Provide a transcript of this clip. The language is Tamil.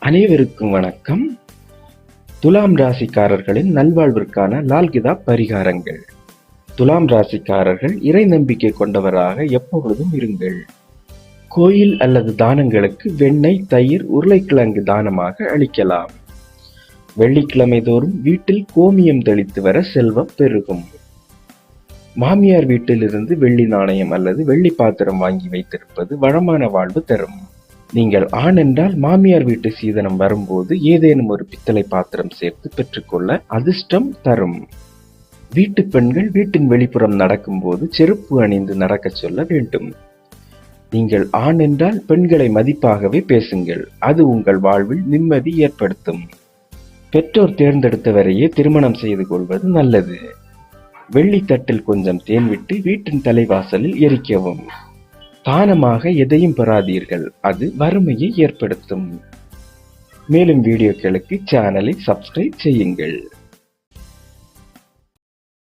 அனைவருக்கும் வணக்கம். துலாம் ராசிக்காரர்களின் நல்வாழ்விற்கான லால்கிதா பரிகாரங்கள். துலாம் ராசிக்காரர்கள் இறை நம்பிக்கை கொண்டவராக எப்பொழுதும் இருங்கள். கோயில் அல்லது தானங்களுக்கு வெண்ணெய் தயிர் உருளைக்கிழங்கு தானமாக அளிக்கலாம். வெள்ளிக்கிழமை தோறும் வீட்டில் கோமியம் தெளித்து வர செல்வம் பெருகும். மாமியார் வீட்டிலிருந்து வெள்ளி நாணயம் அல்லது வெள்ளி பாத்திரம் வாங்கி வைத்திருப்பது வளமான வாழ்வு தரும். நீங்கள் ஆண் என்றால் மாமியார் வீட்டு சீதனம் வரும்போது ஏதேனும் ஒரு பித்தளை பாத்திரம் சேர்த்து பெற்றுக்கொள்ள அதிர்ஷ்டம் தரும். வீட்டு பெண்கள் வீட்டின் வெளிப்புறம் நடக்கும்போது செருப்பு அணிந்து நடக்கச் சொல்ல வேண்டும். நீங்கள் ஆண் என்றால் பெண்களை மதிப்பாகவே பேசுங்கள். அது உங்கள் வாழ்வில் நிம்மதி ஏற்படுத்தும். பெற்றோர் தேர்ந்தெடுத்தவரையே திருமணம் செய்து கொள்வது நல்லது. வெள்ளித்தட்டில் கொஞ்சம் தேன் விட்டு வீட்டின் தலைவாசலில் எரிக்கவும். தானமாக எதையும் பெறாதீர்கள். அது வறுமையை ஏற்படுத்தும். மேலும் வீடியோக்களுக்கு சேனலை சப்ஸ்கிரைப் செய்யுங்கள்.